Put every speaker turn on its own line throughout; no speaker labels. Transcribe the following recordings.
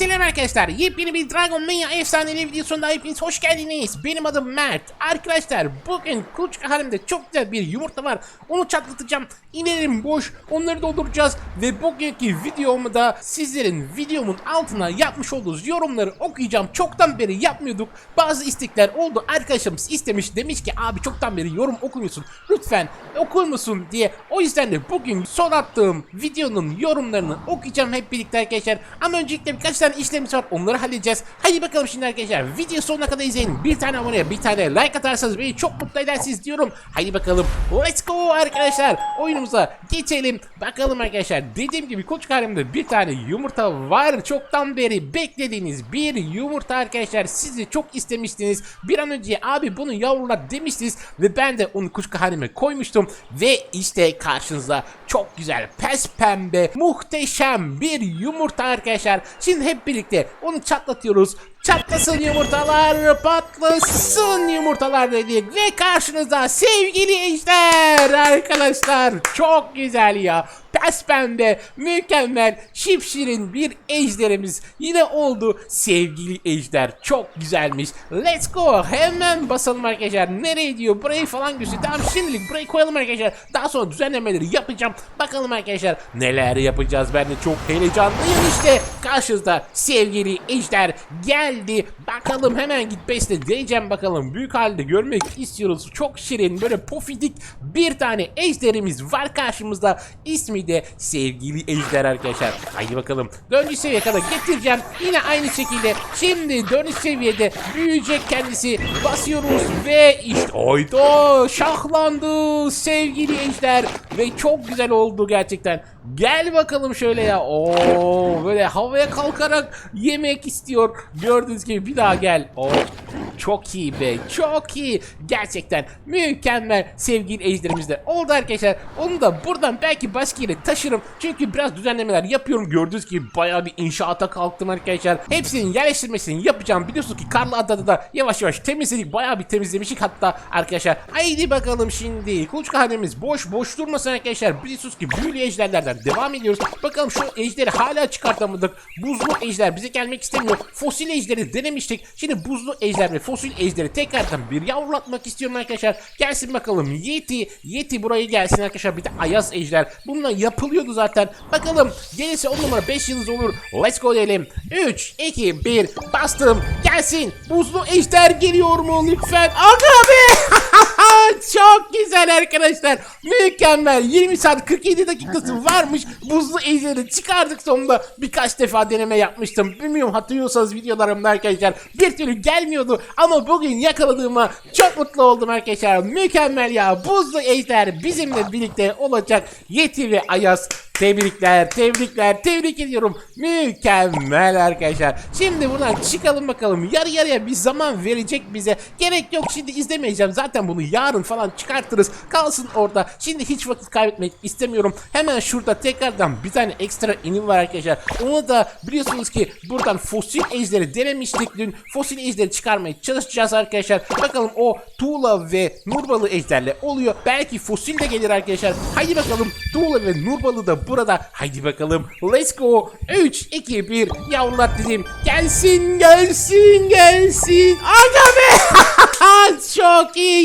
Selam arkadaşlar. Yepyeni bir Dragon Mania efsaneleri videosunda hepiniz hoş geldiniz. Benim adım Mert. Arkadaşlar bugün kuluçka halimde çok güzel bir yumurta var. Onu çatlatacağım. İnerim boş. Onları dolduracağız. Ve bugünkü videomu da sizlerin videomun altına yapmış olduğunuz yorumları okuyacağım. Çoktan beri yapmıyorduk. Bazı istekler oldu. Arkadaşımız istemiş. Demiş ki abi çoktan beri yorum okumuyorsun. Lütfen okur musun diye. O yüzden de bugün son attığım videonun yorumlarını okuyacağım hep birlikte arkadaşlar. Ama öncelikle birkaç tane işlemimiz var. Onları halledeceğiz. Hadi bakalım şimdi arkadaşlar. Video sonuna kadar izleyin. Bir tane abone, bir tane like atarsanız beni çok mutlu edersiniz diyorum. Hadi bakalım. Let's go arkadaşlar. Oyunumuza geçelim. Bakalım arkadaşlar. Dediğim gibi koç halimde bir tane yumurta var. Çoktan beri beklediğiniz bir yumurta arkadaşlar. Sizi çok istemiştiniz. Bir an önce abi bunu yavrular demiştiniz. Ve ben de onu kuşka halime koymuştum. Ve işte karşınızda çok güzel pes pembe muhteşem bir yumurta arkadaşlar. Şimdi hep birlikte onu çatlatıyoruz. Çatlasın yumurtalar, patlasın yumurtalar dedik. Ve karşınızda sevgili ejder arkadaşlar. Çok güzel ya. Pembe, mükemmel, şipşirin bir ejderimiz yine oldu. Sevgili ejder çok güzelmiş. Let's go. Hemen basalım arkadaşlar. Nereye diyor? Burayı falan gösteriyor. Tamam şimdilik burayı koyalım arkadaşlar. Daha sonra düzenlemeleri yapacağım. Bakalım arkadaşlar neler yapacağız. Ben de çok heyecanlıyım işte. Karşınızda sevgili ejder geldi. Bakalım hemen git besle diyeceğim bakalım. Büyük halde görmek istiyoruz. Çok şirin böyle pofidik bir tane ejderimiz var karşımızda. İsmi de sevgili ejder arkadaşlar. Haydi bakalım. Dördüncü seviye kadar getireceğim. Yine aynı şekilde. Şimdi dördüncü seviyede büyüyecek kendisi. Basıyoruz ve işte oydu. Şahlandı sevgili ejder. Ve çok güzel oldu gerçekten. Gel bakalım şöyle ya. Oo böyle havaya kalkarak yemek istiyor. Gördüğünüz gibi bir daha gel. Oo çok iyi be. Çok iyi. Gerçekten mükemmel sevgili ejderimiz de oldu arkadaşlar. Onu da buradan belki başka yere taşırım. Çünkü biraz düzenlemeler yapıyorum. Gördüğünüz gibi bayağı bir inşaata kalktım arkadaşlar. Hepsinin yerleştirmesini yapacağım. Biliyorsunuz ki Karlı Adada da yavaş yavaş temizledik. Bayağı bir temizlemiştik hatta arkadaşlar. Haydi bakalım şimdi. Kuluçka hanemiz boş boş durmasın arkadaşlar. Biliyorsunuz ki büyülü ejderlerden devam ediyoruz. Bakalım şu ejderi hala çıkartamadık. Buzlu ejder bize gelmek istemiyor. Fosil ejderi denemiştik. Şimdi buzlu ejder ve fosil ejderi tekrardan bir yavrulatmak istiyorum arkadaşlar. Gelsin bakalım Yeti. Yeti buraya gelsin arkadaşlar. Bir de Ayaz ejder. Bununla yapılıyordu zaten. Bakalım gelirse 10 numara 5 yıldız olur. Let's go diyelim. 3, 2, 1 bastım. Gelsin. Buzlu ejder geliyor mu lütfen? Aga be! Çok güzel arkadaşlar. Mükemmel. 20 saat 47 dakikası varmış. Buzlu ejderi çıkardık sonunda. Birkaç defa deneme yapmıştım. Bilmiyorum hatırlıyorsanız videolarımda arkadaşlar. Bir türlü gelmiyordu. Ama bugün yakaladığıma çok mutlu oldum arkadaşlar. Mükemmel ya. Buzlu ejder bizimle birlikte olacak. Yeti ve Ayaz Tebrikler, tebrikler, tebrik ediyorum. Mükemmel arkadaşlar. Şimdi buradan çıkalım bakalım. Yarı yarıya bir zaman verecek bize. Gerek yok şimdi izlemeyeceğim. Zaten bunu yarın falan çıkartırız. Kalsın orada. Şimdi hiç vakit kaybetmek istemiyorum. Hemen şurada tekrardan bir tane ekstra inim var arkadaşlar. Onu da biliyorsunuz ki buradan fosil ejderi denemiştik dün. Fosil ejderi çıkarmaya çalışacağız arkadaşlar. Bakalım o tuğla ve nurbalı ejderle oluyor. Belki fosil de gelir arkadaşlar. Haydi bakalım tuğla ve nurbalı da burada. Haydi bakalım. Let's go. 3, 2, 1. Yavrular dedim. Gelsin, gelsin, gelsin. Aga be. Çok iyi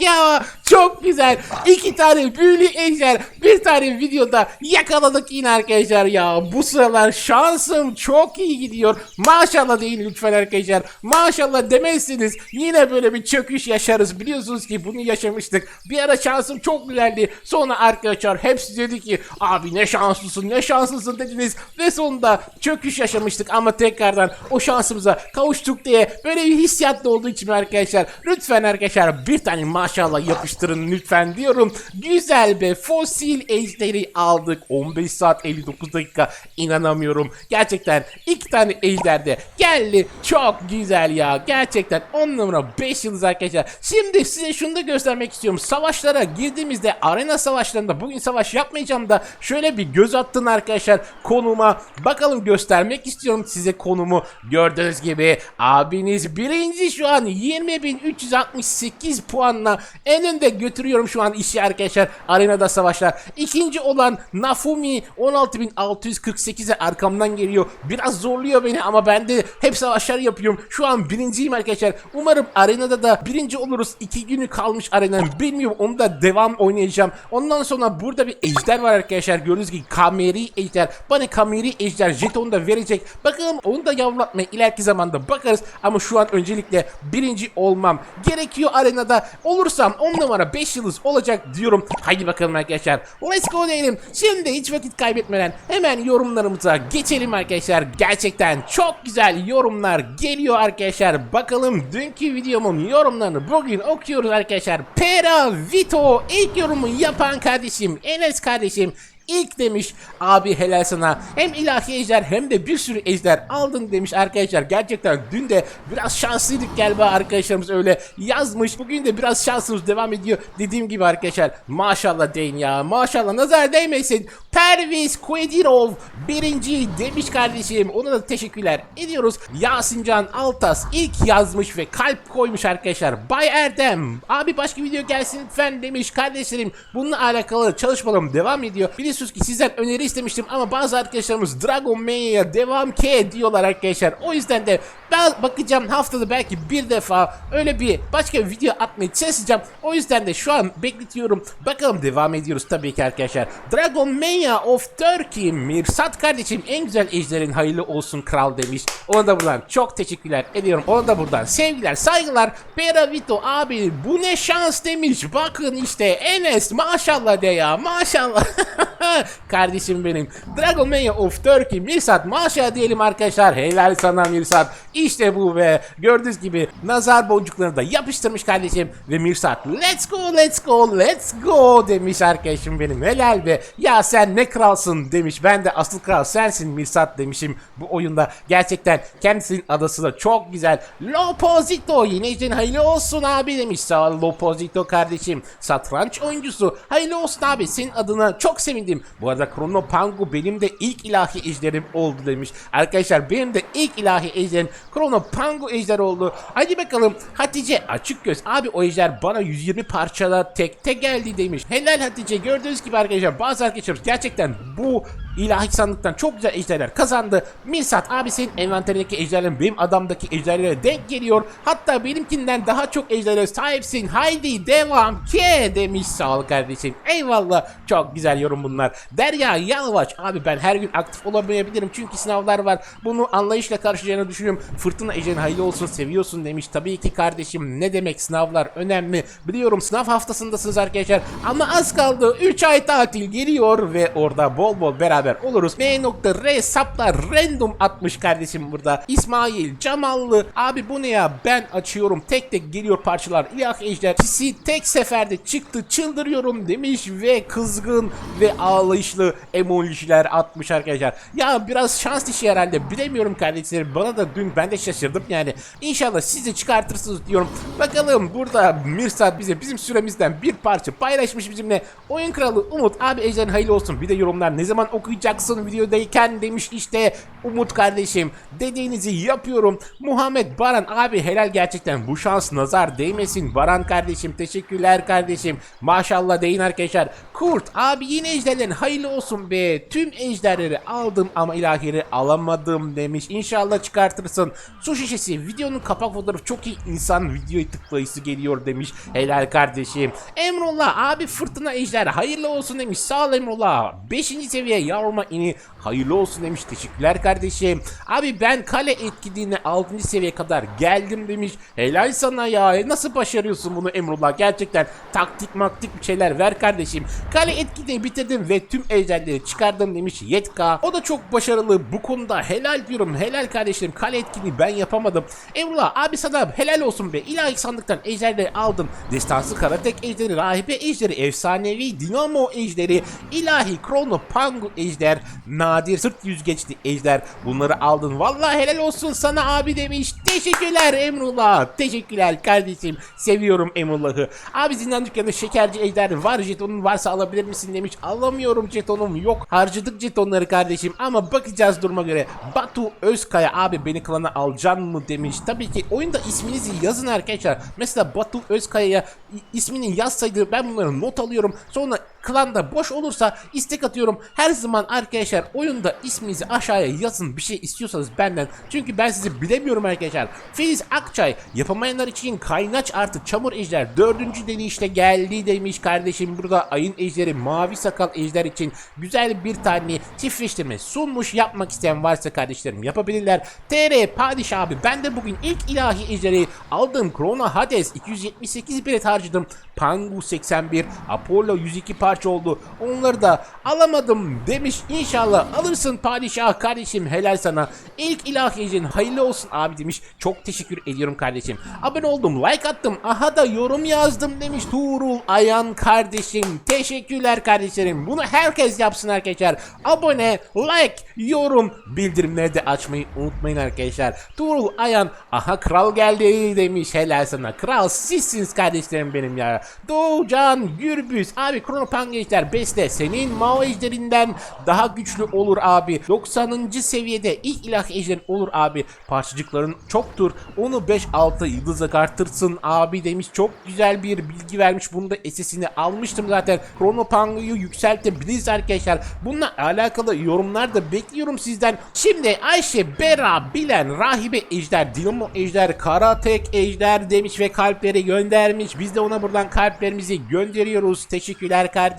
ya. Çok güzel. İki tane büyülü ejder. Bir tane videoda yakaladık yine arkadaşlar ya. Bu sıralar şansım çok iyi gidiyor. Maşallah deyin lütfen arkadaşlar. Maşallah demezsiniz. Yine böyle bir çöküş yaşarız. Biliyorsunuz ki bunu yaşamıştık. Bir ara şansım çok güzeldi. Sonra arkadaşlar hepsi dedi ki abi ne şanslısın ne şanslısın dediniz. Ve sonunda çöküş yaşamıştık ama tekrardan o şansımıza kavuştuk diye böyle bir hissiyatlı olduğu için arkadaşlar. Lütfen arkadaşlar bir tane maşallah yapıştırın lütfen diyorum. Güzel be fosil ejderi aldık. 15 saat 59 dakika inanamıyorum. Gerçekten iki tane ejder de geldi. Çok güzel ya. Gerçekten 10 numara 5 yıldız arkadaşlar. Şimdi size şunu da göstermek istiyorum. Savaşlara girdiğimizde arena savaşlarında bugün savaş yapmayacağım da şöyle bir göz attın arkadaşlar konuma. Bakalım göstermek istiyorum size konumu. Gördüğünüz gibi abiniz birinci şu an 20.368 puanla en önde de götürüyorum şu an işi arkadaşlar. Arenada savaşlar. İkinci olan Nafumi 16648'e arkamdan geliyor. Biraz zorluyor beni ama ben de hep savaşlar yapıyorum. Şu an birinciyim arkadaşlar. Umarım arenada da birinci oluruz. İki günü kalmış arenanın. Bilmiyorum onu da devam oynayacağım. Ondan sonra burada bir ejder var arkadaşlar. Gördüğünüz gibi kameri ejder. Bana kameri ejder jetonu da verecek. Bakalım onu da yavrulatmaya ileriki zamanda bakarız. Ama şu an öncelikle birinci olmam gerekiyor arenada. Olursam 10 numara 5 yıldız olacak diyorum. Haydi bakalım arkadaşlar. Let's go diyelim. Şimdi hiç vakit kaybetmeden hemen yorumlarımıza geçelim arkadaşlar. Gerçekten çok güzel yorumlar geliyor arkadaşlar. Bakalım dünkü videomun yorumlarını bugün okuyoruz arkadaşlar. Pera Vito ilk yorumu yapan kardeşim Enes kardeşim İlk demiş abi helal sana. Hem ilahi ejder hem de bir sürü ejder aldın demiş arkadaşlar. Gerçekten dün de biraz şanslıydık galiba arkadaşlarımız öyle yazmış. Bugün de biraz şansımız devam ediyor. Dediğim gibi arkadaşlar maşallah deyin ya. Maşallah nazar değmesin. Perviz Kuedirov birinci demiş kardeşim. Ona da teşekkürler ediyoruz. Yasincan Altas ilk yazmış ve kalp koymuş arkadaşlar. Bay Erdem abi başka video gelsin. lütfen demiş kardeşlerim. Bununla alakalı çalışmalarım devam ediyor biliyorsunuz ki sizden öneri istemiştim ama bazı arkadaşlarımız Dragon Mania'ya devam ke diyorlar arkadaşlar. O yüzden de ben bakacağım haftada belki bir defa öyle bir başka bir video atmaya çalışacağım. O yüzden de şu an bekletiyorum. Bakalım devam ediyoruz tabii ki arkadaşlar. Dragon Mania of Turkey Mirsat kardeşim en güzel ejderin hayırlı olsun kral demiş. Ona da buradan çok teşekkürler ediyorum. Ona da buradan sevgiler saygılar. Pera Vito abi bu ne şans demiş. Bakın işte Enes maşallah de ya maşallah kardeşim benim. Dragon Mania of Turkey Mirsat maşallah diyelim arkadaşlar. Helal sana Mirsat. İşte bu ve gördüğünüz gibi nazar boncuklarını da yapıştırmış kardeşim. Ve Mirsat let's go let's go let's go demiş arkadaşım benim. Helal be. Ya sen ne kralsın demiş. Ben de asıl kral sensin Mirsat demişim bu oyunda. Gerçekten kendisinin adası da çok güzel. Loposito yine için hayırlı olsun abi demiş. Sağ ol Loposito kardeşim. Satranç oyuncusu. Hayırlı olsun abi. Senin adına çok sevindim bu arada Chrono Pangu benim de ilk ilahi ejderim oldu demiş. Arkadaşlar benim de ilk ilahi ejderim Chrono Pangu ejder oldu. Hadi bakalım. Hatice açık göz. Abi o ejder bana 120 parçala tekte geldi demiş. Helal Hatice. Gördüğünüz gibi arkadaşlar bazı arkadaşlarımız gerçekten bu ilahi sandıktan çok güzel ejderler kazandı. Mirsat abi senin envanterindeki ejderlerin benim adamdaki ejderlere denk geliyor. Hatta benimkinden daha çok ejderlere sahipsin. Haydi devam ke demiş sağ ol kardeşim. Eyvallah çok güzel yorum bunlar. Derya Yalvaç abi ben her gün aktif olamayabilirim çünkü sınavlar var. Bunu anlayışla karşılayacağını düşünüyorum. Fırtına ejderin hayırlı olsun seviyorsun demiş. Tabii ki kardeşim ne demek sınavlar önemli. Biliyorum sınav haftasındasınız arkadaşlar ama az kaldı. 3 ay tatil geliyor ve orada bol bol beraber oluruz. M.R saplar random atmış kardeşim burada. İsmail Camallı abi bu ne ya ben açıyorum tek tek geliyor parçalar. İlah ejder ikisi tek seferde çıktı çıldırıyorum demiş ve kızgın ve ağlayışlı emojiler atmış arkadaşlar. Ya biraz şans işi herhalde bilemiyorum kardeşlerim bana da dün ben de şaşırdım yani. İnşallah siz de çıkartırsınız diyorum. Bakalım burada Mirsat bize bizim süremizden bir parça paylaşmış bizimle. Oyun kralı Umut abi ejderin hayırlı olsun. Bir de yorumlar ne zaman okuyacaksın videodayken demiş işte Umut kardeşim. Dediğinizi yapıyorum. Muhammed Baran abi helal gerçekten bu şans nazar değmesin. Baran kardeşim teşekkürler kardeşim. Maşallah deyin arkadaşlar. Kurt abi yine ejderlerin hayırlı olsun be. Tüm ejderleri aldım ama ilahileri alamadım demiş. İnşallah çıkartırsın. Su şişesi videonun kapak fotoğrafı çok iyi insan videoyu tıklayısı geliyor demiş. Helal kardeşim. Emrullah abi fırtına ejder hayırlı olsun demiş. Sağ ol Emrullah. 5. seviye yavruma ini hayırlı olsun demiş. Teşekkürler kardeşim. Abi ben kale etkinliğine 6. seviye kadar geldim demiş. Helal sana ya. E, Nasıl başarıyorsun bunu Emrullah? Gerçekten taktik maktik bir şeyler ver kardeşim. Kale etkinliği bitirdim ve tüm ejderleri çıkardım demiş Yetka. O da çok başarılı bu konuda. Helal diyorum. Helal kardeşlerim. Kale etkinliği ben yapamadım. Emrullah abi sana helal olsun be. İlahi sandıktan ejderleri aldım. Destansı karatek ejderi, rahibe ejderi, efsanevi dinamo ejderi, ilahi krono pangu ejderi ejder, nadir sırt yüzgeçli ejder. Bunları aldın. Vallahi helal olsun sana abi demiş. Teşekkürler Emrullah. Teşekkürler kardeşim. Seviyorum Emrullah'ı. Abi zindan dükkanında şekerci ejder var. Jetonun varsa alabilir misin demiş. Alamıyorum jetonum yok. Harcadık jetonları kardeşim ama bakacağız duruma göre. Batu Özkaya abi beni klana alacaksın mı demiş. Tabii ki oyunda isminizi yazın arkadaşlar. Mesela Batu Özkaya'ya ismini yazsaydı ben bunları not alıyorum. Sonra klanda boş olursa istek atıyorum. Her zaman arkadaşlar oyunda isminizi aşağıya yazın bir şey istiyorsanız benden. Çünkü ben sizi bilemiyorum arkadaşlar. Filiz Akçay yapamayanlar için kaynaç artı çamur ejder dördüncü deneyişte geldi demiş kardeşim. Burada ayın ejderi mavi sakal ejder için güzel bir tane çiftleştirme sunmuş. Yapmak isteyen varsa kardeşlerim yapabilirler. TR Padişah abi ben de bugün ilk ilahi ejderi aldım. Krona Hades 278 bilet harcadım. Pangu 81, Apollo 102 parça oldu. Onları da alamadım demiş. İnşallah alırsın padişah kardeşim helal sana. İlk ilahi ejderin hayırlı olsun abi demiş. Çok teşekkür ediyorum kardeşim. Abone oldum, like attım. Aha da yorum yazdım demiş Tuğrul Ayan kardeşim. Teşekkürler kardeşlerim. Bunu herkes yapsın arkadaşlar. Abone, like, yorum, bildirimleri de açmayı unutmayın arkadaşlar. Tuğrul Ayan, aha kral geldi demiş. Helal sana. Kral sizsiniz kardeşlerim benim ya. Doğucan Gürbüz. Abi Krono Pangage'ler besle. Senin Mao ejderinden daha güçlü olur abi. 90. seviyede ilk ilah ejderin olur abi. Parçacıkların çoktur. Onu 5-6 yıldıza kartırsın abi demiş. Çok güzel bir bilgi vermiş. Bunu da SS'ini almıştım zaten. Krono Panga'yı yükseltebiliriz arkadaşlar. Bununla alakalı yorumlar da bekliyorum sizden. Şimdi Ayşe, Bera, Bilen, Rahibe Ejder, Dinamo Ejder, Karatek Ejder demiş ve kalpleri göndermiş. Biz de ona buradan kalplerimizi gönderiyoruz. Teşekkürler kardeşim.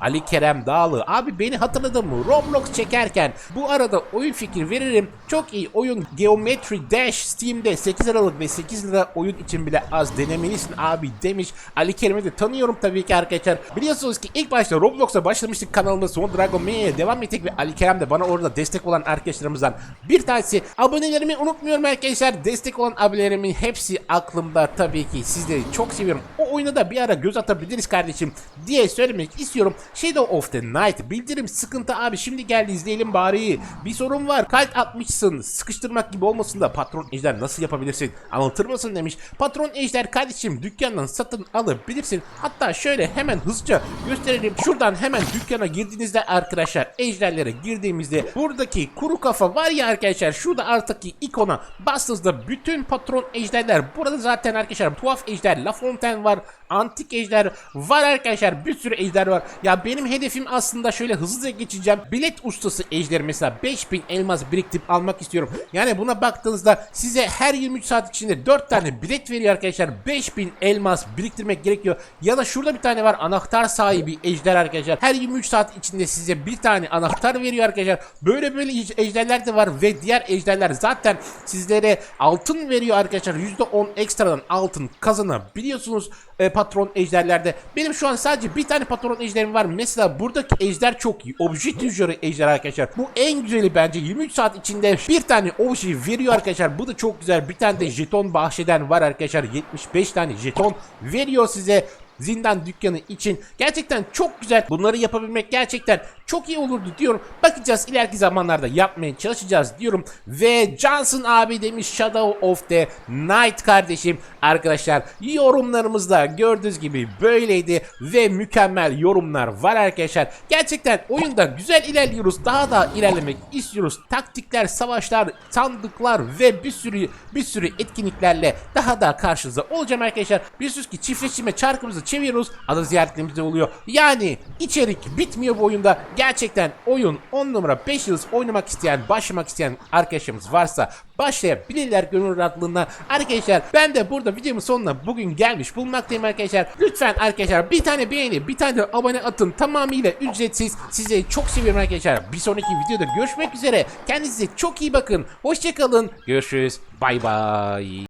Ali Kerem Dağlı. Abi beni hatırladın mı? Roblox çekerken bu arada oyun fikri veririm. Çok iyi oyun Geometry Dash Steam'de 8 Aralık ve 8 lira oyun için bile az denemelisin abi demiş. Ali Kerem'i de tanıyorum tabii ki arkadaşlar. Biliyorsunuz ki ilk başta Roblox'a başlamıştık kanalımda sonra Dragon May'e devam ettik ve Ali Kerem de bana orada destek olan arkadaşlarımızdan bir tanesi. Abonelerimi unutmuyorum arkadaşlar. Destek olan abonelerimin hepsi aklımda tabii ki. Sizleri çok seviyorum. O oyuna da bir ara göz atabiliriz kardeşim diye söylemek istiyorum. Shadow of the Night bildirim sıkıntı abi şimdi geldi izleyelim bari. Bir sorun var kalp atmışsın sıkıştırmak gibi olmasın da patron ejder nasıl yapabilirsin anlatır mısın demiş. Patron ejder kardeşim dükkandan satın alabilirsin. Hatta şöyle hemen hızlıca gösterelim. Şuradan hemen dükkana girdiğinizde arkadaşlar ejderlere girdiğimizde buradaki kuru kafa var ya arkadaşlar şurada alttaki ikona bastığınızda bütün patron ejderler burada zaten arkadaşlar tuhaf ejder La Fontaine var antik ejder var arkadaşlar bir sürü ejder var. Ya benim hedefim aslında şöyle hızlıca geçeceğim. Bilet ustası ejder mesela 5000 elmas biriktirip almak istiyorum. Yani buna baktığınızda size her 23 saat içinde 4 tane bilet veriyor arkadaşlar. 5000 elmas biriktirmek gerekiyor. Ya da şurada bir tane var anahtar sahibi ejder arkadaşlar. Her 23 saat içinde size bir tane anahtar veriyor arkadaşlar. Böyle böyle ejderler de var ve diğer ejderler zaten sizlere altın veriyor arkadaşlar. %10 ekstradan altın kazanabiliyorsunuz e, patron ejderlerde. Benim şu an sadece bir tane patron ejderim var. Mesela buradaki ejder çok iyi. Obje tüccarı ejder arkadaşlar. Bu en güzeli bence 23 saat içinde bir tane obje veriyor arkadaşlar. Bu da çok güzel. Bir tane de jeton bahşeden var arkadaşlar. 75 tane jeton veriyor size zindan dükkanı için gerçekten çok güzel. Bunları yapabilmek gerçekten çok iyi olurdu diyorum. Bakacağız ileriki zamanlarda yapmaya çalışacağız diyorum. Ve Johnson abi demiş Shadow of the Night kardeşim. Arkadaşlar yorumlarımızda gördüğünüz gibi böyleydi ve mükemmel yorumlar var arkadaşlar. Gerçekten oyunda güzel ilerliyoruz. Daha da ilerlemek istiyoruz. Taktikler, savaşlar, sandıklar ve bir sürü bir sürü etkinliklerle daha da karşınızda olacağım arkadaşlar. Biliyorsunuz ki çiftleştirme çarkımızı çeviriyoruz. Ada ziyaretlerimiz de oluyor. Yani içerik bitmiyor bu oyunda. Gerçekten oyun 10 numara 5 yıldız oynamak isteyen, başlamak isteyen arkadaşımız varsa başlayabilirler gönül rahatlığına. Arkadaşlar ben de burada videomun sonuna bugün gelmiş bulunmaktayım arkadaşlar. Lütfen arkadaşlar bir tane beğeni, bir tane de abone atın. Tamamıyla ücretsiz. Sizi çok seviyorum arkadaşlar. Bir sonraki videoda görüşmek üzere. Kendinize çok iyi bakın. Hoşçakalın. Görüşürüz. Bay bay.